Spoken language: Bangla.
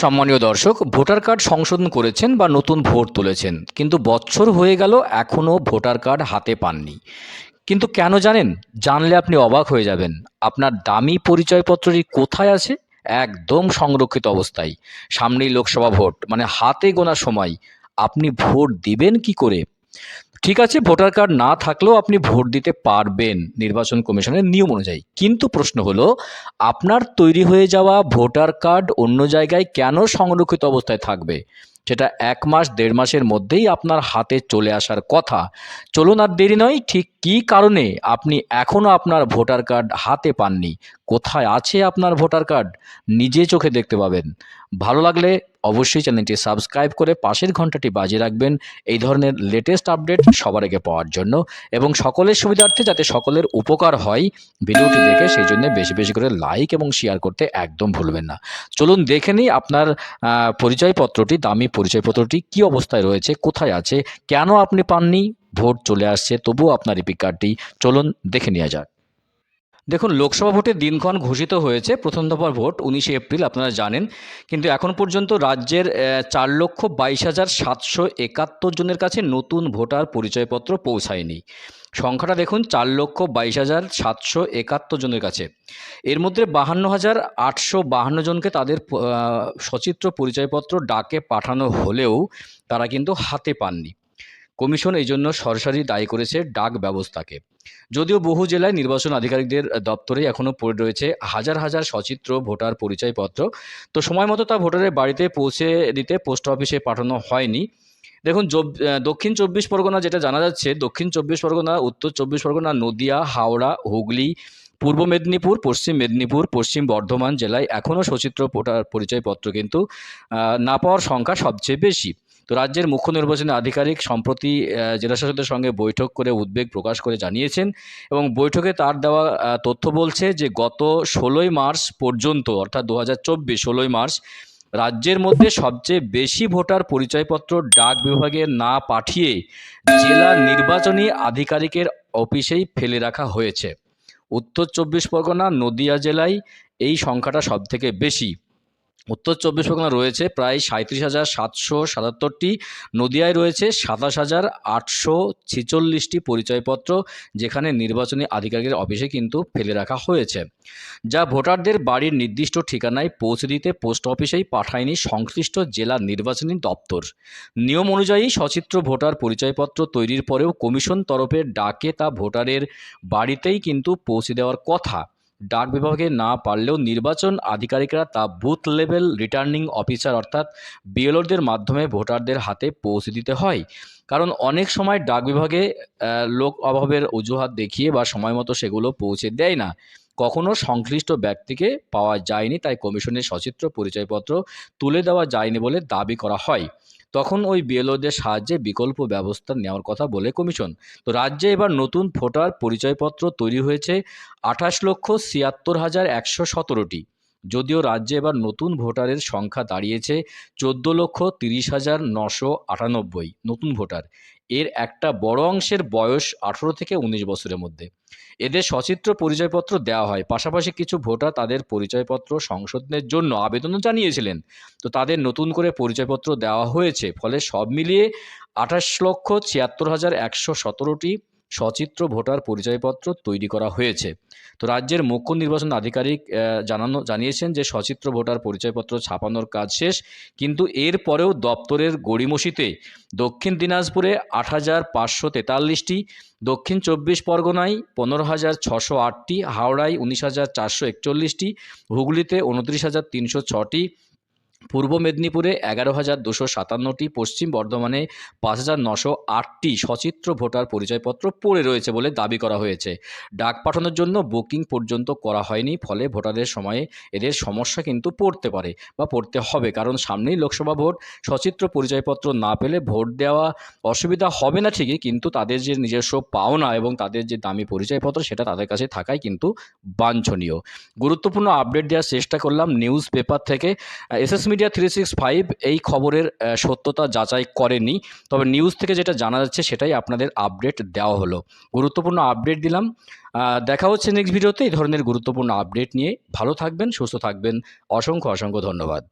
সম্মানীয় দর্শক, ভোটার কার্ড সংশোধন করেছেন বা নতুন ভোট তুলেছেন। কিন্তু বছর হয়ে গেল, এখনও ভোটার কার্ড হাতে পাননি। কিন্তু কেন জানেন? জানলে আপনি অবাক হয়ে যাবেন। আপনার দামি পরিচয়পত্রটি কোথায় আছে? একদম সংরক্ষিত অবস্থায়। সামনেই লোকসভা ভোট মানে হাতে গোনা সময়। আপনি ভোট দিবেন কি করে? ঠিক আছে, ভোটার কার্ড না থাকলেও আপনি ভোট দিতে পারবেন নির্বাচন কমিশনের নিয়ম অনুযায়ী। কিন্তু প্রশ্ন হলো, আপনার তৈরি হয়ে যাওয়া ভোটার কার্ড অন্য জায়গায় কেন সংরক্ষিত অবস্থায় থাকবে? সেটা এক মাস, দেড় মাসের মধ্যেই আপনার হাতে চলে আসার কথা। চলুন আর দেরি নয়, ঠিক কী কারণে আপনি এখনও আপনার ভোটার কার্ড হাতে পাননি? কোথায় আছে আপনার ভোটার কার্ড? নিজে চোখে দেখতে পাবেন। ভালো লাগলে অবশ্যই চ্যানেলটি সাবস্ক্রাইব করে পাশের ঘন্টাটি বাজিয়ে রাখবেন। এই ধরনের লেটেস্ট আপডেট সবার আগে পাওয়ার জন্য এবং সকলের সুবিধার্থে যাতে সকলের উপকার হয় ভিডিওটি দেখে সেই জন্য বেশি বেশি করে লাইক এবং শেয়ার করতে একদম ভুলবেন না। চলুন দেখে নিই আপনার পরিচয়পত্রটি, দামি পরিচয়পত্রটি কি অবস্থায় রয়েছে, কোথায় আছে, কেন আপনি পাননি, ভোট চলে আসছে, তবুও আপনার ইপিক কার্ডটি। চলুন দেখে নেওয়া যাক। দেখুন, লোকসভা ভোটের দিনক্ষণ ঘোষিত হয়েছে। প্রথম দফার ভোট উনিশে এপ্রিল, আপনারা জানেন। কিন্তু এখন পর্যন্ত রাজ্যের চার লক্ষ বাইশ হাজার সাতশো একাত্তর জনের কাছে নতুন ভোটার পরিচয়পত্র পৌঁছায়নি। সংখ্যাটা দেখুন, চার লক্ষ বাইশ হাজার সাতশো একাত্তর জনের কাছে। এর মধ্যে বাহান্ন হাজার আটশো বাহান্ন জনকে তাদের সচিত্র পরিচয়পত্র ডাকে পাঠানো হলেও তারা কিন্তু হাতে পাননি। কমিশন এই জন্য সরাসরি দায়ী করেছে ডাক ব্যবস্থাকে। যদিও বহু জেলায় নির্বাচন আধিকারিকদের দপ্তরে এখনও পড়ে রয়েছে হাজার হাজার সচিত্র, ভোটার পরিচয়পত্র। তো সময় মতো তা ভোটারের বাড়িতে পৌঁছে দিতে পোস্ট অফিসে পাঠানো হয়নি। দেখুন দক্ষিণ চব্বিশ পরগনা যেটা জানা যাচ্ছে, দক্ষিণ চব্বিশ পরগনা, উত্তর চব্বিশ পরগনা, নদিয়া, হাওড়া, হুগলি, পূর্ব মেদিনীপুর, পশ্চিম মেদিনীপুর, পশ্চিম বর্ধমান জেলায় এখনও সচিত্র, ভোটার পরিচয়পত্র কিন্তু না পাওয়ার সংখ্যা সবচেয়ে বেশি। তো রাজ্যের মুখ্য নির্বাচনী আধিকারিক সম্প্রতি জেলাশাসকদের সঙ্গে বৈঠক করে উদ্বেগ প্রকাশ করে জানিয়েছেন এবং বৈঠকে তার দেওয়া তথ্য বলছে যে গত ষোলোই মার্চ পর্যন্ত, অর্থাৎ দু হাজার চব্বিশ ষোলোই মার্চ, রাজ্যের মধ্যে সবচেয়ে বেশি ভোটার পরিচয়পত্র ডাক বিভাগে না পাঠিয়ে জেলা নির্বাচনী আধিকারিকের অফিসেই ফেলে রাখা হয়েছে। উত্তর চব্বিশ পরগনা, নদিয়া জেলায় এই সংখ্যাটা সবথেকে বেশি। উত্তর চব্বিশ পরগনা রয়েছে প্রায় সাঁত্রিশ হাজার সাতশো সাতাত্তরটি, নদিয়ায় রয়েছে সাতাশ হাজার আটশো ছেচল্লিশটি পরিচয়পত্র, যেখানে নির্বাচনী আধিকারিকের অফিসে কিন্তু ফেলে রাখা হয়েছে। যা ভোটারদের বাড়ির নির্দিষ্ট ঠিকানায় পৌঁছে দিতে পোস্ট অফিসেই পাঠায়নি সংশ্লিষ্ট জেলা নির্বাচনী দপ্তর। নিয়ম অনুযায়ী সচিত্র ভোটার পরিচয়পত্র তৈরির পরেও কমিশন তরফে ডাকে তা ভোটারের বাড়িতেই কিন্তু পৌঁছে দেওয়ার কথা। ডাক বিভাগে না পারলেও নির্বাচন আধিকারিকরা তা বুথ লেভেল রিটার্নিং অফিসার অর্থাৎ বিএলওদের মাধ্যমে ভোটারদের হাতে পৌঁছে দিতে হয়। কারণ অনেক সময় ডাক বিভাগে লোক অভাবের অজুহাত দেখিয়ে বা সময় মতো সেগুলো পৌঁছে দেয় না। কখনো সংশ্লিষ্ট ব্যক্তিকে পাওয়া যায়নি, তাই কমিশনের সচিত্র পরিচয়পত্র তুলে দেওয়া যায়নি বলে দাবি করা হয়। তখন ওই বিএলওদের সাহায্যে বিকল্প ব্যবস্থা নেওয়ার কথা বলে কমিশন। তো রাজ্যে এবার নতুন ভোটার পরিচয়পত্র তৈরি হয়েছে আঠাশ লক্ষ ছিয়াত্তর হাজার একশো সতেরোটি। যদিও রাজ্যে এবার নতুন ভোটারের সংখ্যা দাঁড়িয়েছে চোদ্দ লক্ষ তিরিশ হাজার নশো আটানব্বই নতুন ভোটার। এর একটা বড় অংশের বয়স আঠেরো থেকে উনিশ বছরের মধ্যে। এদের সচিত্র পরিচয়পত্র দেওয়া হয়। পাশাপাশি কিছু ভোটার তাদের পরিচয়পত্র সংশোধনের জন্য আবেদনও জানিয়েছিলেন। তো তাদের নতুন করে পরিচয়পত্র দেওয়া হয়েছে। ফলে সব মিলিয়ে আঠাশ লক্ষ ছিয়াত্তর হাজার একশো সতেরোটি সচিত্র ভোটার পরিচয়পত্র তৈরি করা হয়েছে। তো রাজ্যের মুখ্য নির্বাচন আধিকারিক জানানো, জানিয়েছেন যে সচিত্র ভোটার পরিচয়পত্র ছাপানোর কাজ শেষ, কিন্তু এর পরেও দপ্তরের গড়িমসিতে দক্ষিণ দিনাজপুরে আট হাজার পাঁচশো তেতাল্লিশটি, দক্ষিণ চব্বিশ পরগনায় পনেরো হাজার ছশো আটটি, হাওড়ায় উনিশ হাজার চারশো একচল্লিশটি, হুগলিতে উনত্রিশ হাজার তিনশো ছটি পূর্ব মেদিনীপুরে এগারো হাজার দুশো সাতান্নটি, পশ্চিম বর্ধমানে পাঁচ হাজার নশো আটটি সচিত্র ভোটার পরিচয়পত্র পড়ে রয়েছে বলে দাবি করা হয়েছে। ডাক পাঠানোর জন্য বুকিং পর্যন্ত করা হয়নি, ফলে ভোটারের সময়ে এদের সমস্যা কিন্তু পড়তে পারে বা পড়তে হবে, কারণ সামনেই লোকসভা ভোট। সচিত্র পরিচয়পত্র না পেলে ভোট দেওয়া অসুবিধা হবে না ঠিকই, কিন্তু তাদের যে নিজস্ব পাওনা এবং তাদের যে দামি পরিচয়পত্র সেটা তাদের কাছে থাকাই কিন্তু বাঞ্ছনীয়। গুরুত্বপূর্ণ আপডেট দেওয়ার চেষ্টা করলাম নিউজ পেপার থেকে। SS media three six five এই খবরের সত্যতা যাচাই করেনি। তবে নিউজ থেকে যেটা জানা যাচ্ছে সেটাই আপনাদের আপডেট দেওয়া হলো। গুরুত্বপূর্ণ আপডেট দিলাম। দেখা হচ্ছে নেক্সট ভিডিওতে এই ধরনের গুরুত্বপূর্ণ আপডেট নিয়ে। ভালো থাকবেন, সুস্থ থাকবেন। অসংখ্য অসংখ্য ধন্যবাদ।